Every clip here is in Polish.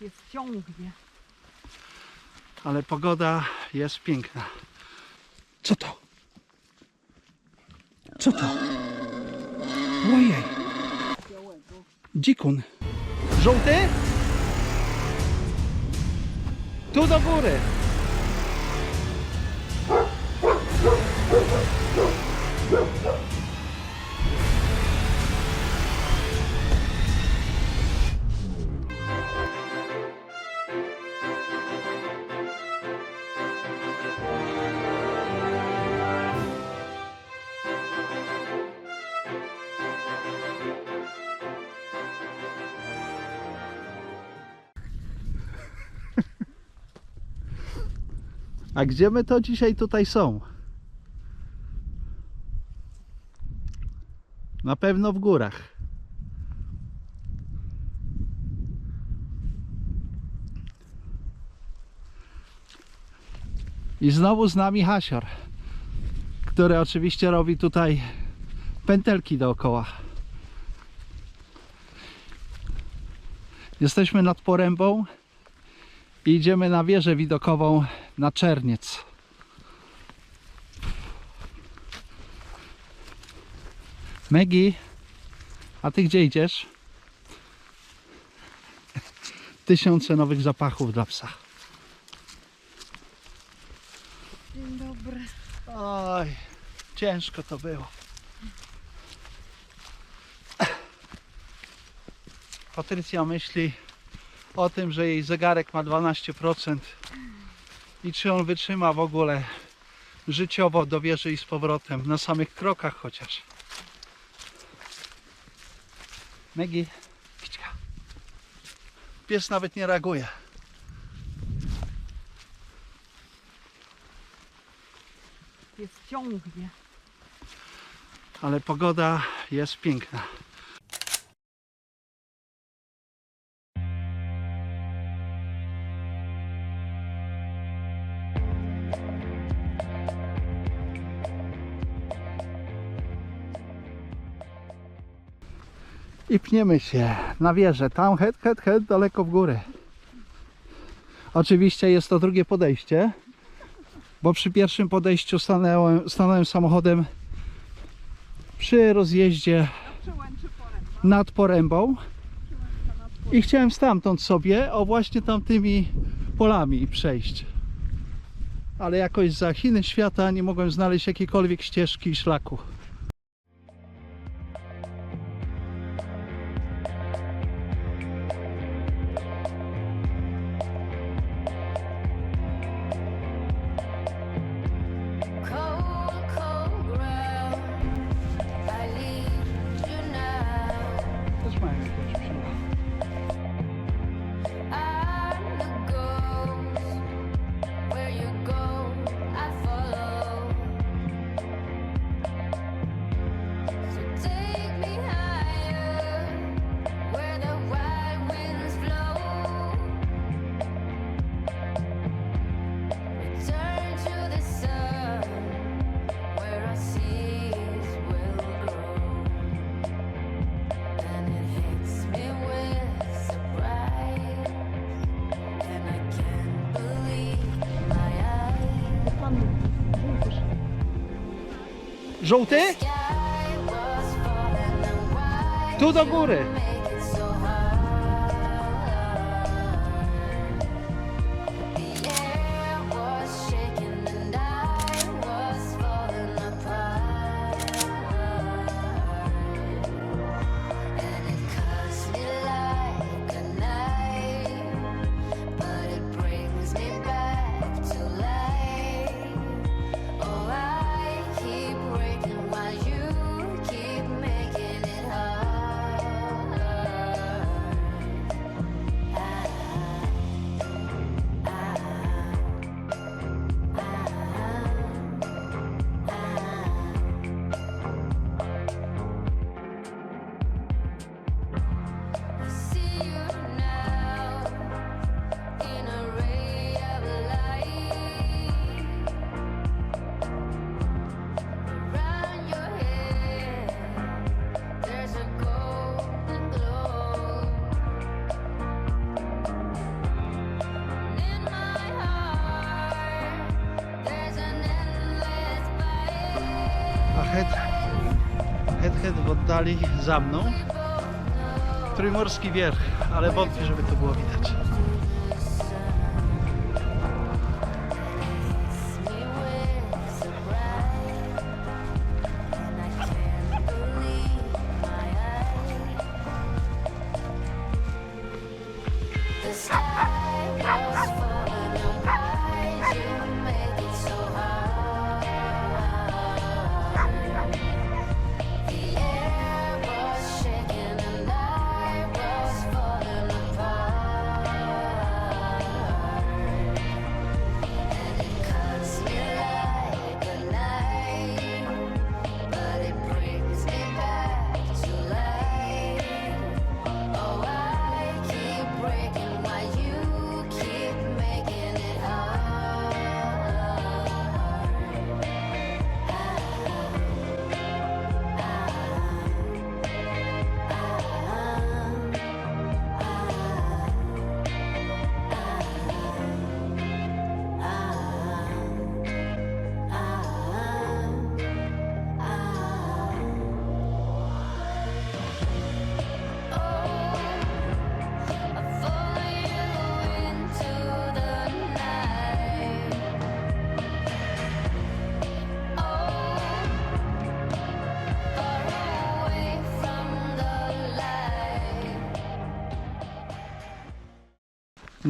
Jest ciągnie. ale pogoda jest piękna. Co to? Co to? Ojej. Dzikun. Żółty? Tu do góry. A gdzie my to dzisiaj tutaj są? Na pewno w górach. I znowu z nami hasior, który oczywiście robi tutaj pętelki dookoła. Jesteśmy nad porębą i idziemy na wieżę widokową na Czerniec. Megi, a ty gdzie idziesz? Tysiące nowych zapachów dla psa. Dzień dobry. Oj, ciężko to było. Patrycja myśli o tym, że jej zegarek ma 12% i czy on wytrzyma w ogóle życiowo do wieży i z powrotem, na samych krokach chociaż. Megi, kiczka. Pies nawet nie reaguje. Jest ciągnie. ale pogoda jest piękna. I pniemy się na wieżę. Tam head, head, head, daleko w górę. Oczywiście jest to drugie podejście, bo przy pierwszym podejściu stanąłem, stanąłem samochodem przy rozjeździe nad porębą. i chciałem stamtąd sobie o właśnie tamtymi polami przejść. Ale jakoś za Chiny świata nie mogłem znaleźć jakiejkolwiek ścieżki i szlaku. Żółty? Tu do góry. Oddali za mną. Trójmorski wierch, ale wątpię, żeby to było widać.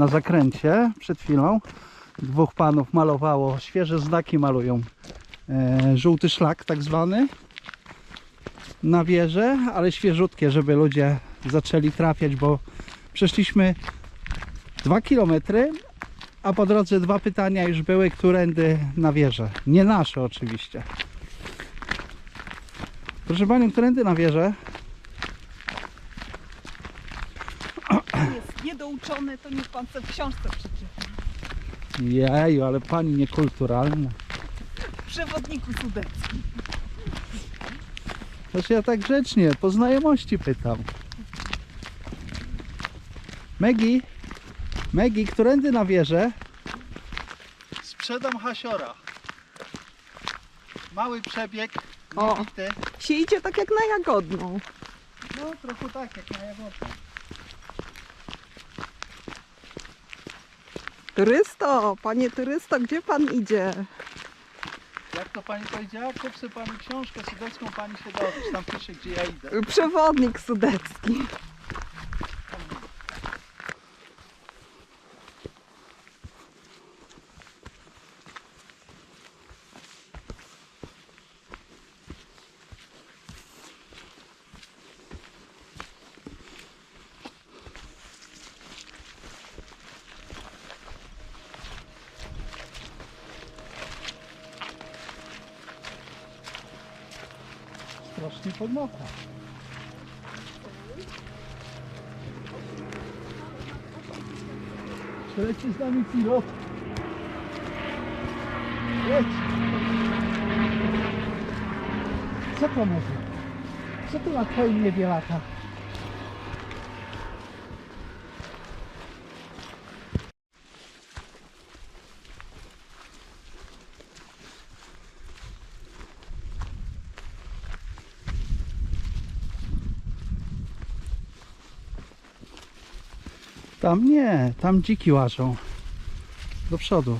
Na zakręcie przed chwilą dwóch panów malowało, świeże znaki malują. E, żółty szlak tak zwany na wieżę, ale świeżutkie, żeby ludzie zaczęli trafiać, bo przeszliśmy dwa kilometry, a po drodze dwa pytania już były, którędy na wieżę. Nie nasze oczywiście. Proszę Panią, którędy na wieżę? Pan to niech pan sobie w książce przeczyta. Jeju, ale Pani niekulturalna. W przewodniku sudeckim. Znaczy ja tak grzecznie, po znajomości pytam. Megi, Megi, którędy na wieżę? Sprzedam hasiora. Mały przebieg, O. niebity. Się idzie tak jak na jagodną. No trochę tak, jak na jagodkę. Turysto, panie turysto, gdzie pan idzie? Jak to pani powiedziała? Sobie pani książkę sudecką, pani się dowiesz. Tam pisze, gdzie ja idę. Przewodnik sudecki. Strasznie podmokła. Przeleci z nami pilot. Jedź. Co to może? Co tu na twoim niebie lata? Tam nie, tam dziki łażą. Do przodu.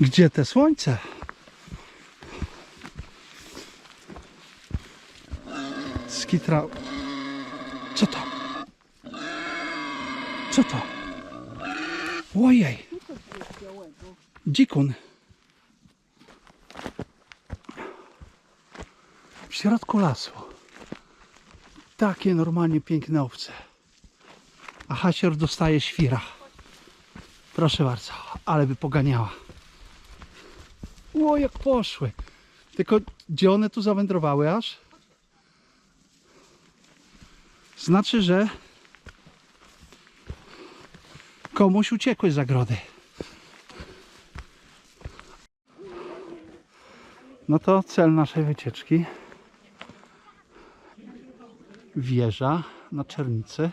Gdzie te słońce? Skitrał. Co to? Co to? Ojej. Dzikun. W środku lasu. Takie normalnie piękne owce. A hasior dostaje świra. Proszę bardzo, ale by poganiała. O, jak poszły. Tylko gdzie one tu zawędrowały aż? Znaczy, że komuś uciekły z zagrody. No to cel naszej wycieczki. Wieża na Czernicy.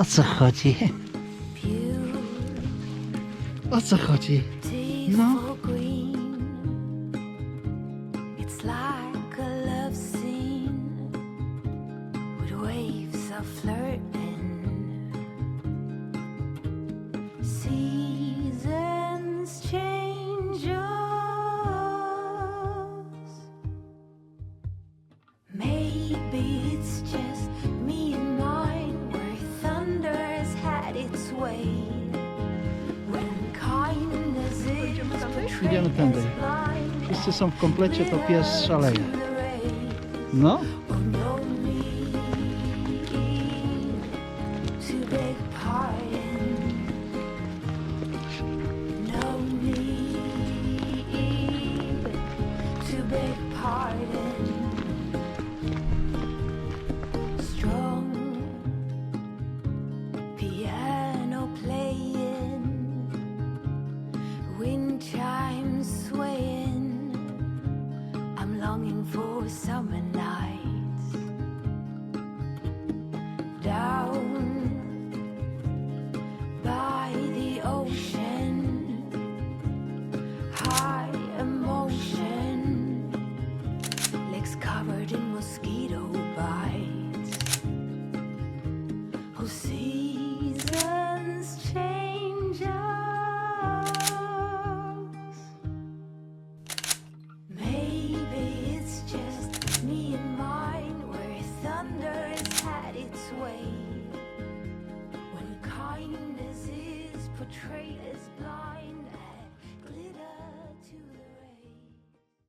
O co chodzi? O co chodzi? No. Maybe it's just me and mine where thunder's had its way. When kindness is Idziemy tędy. Wszyscy są w komplecie, to pies szaleje. No?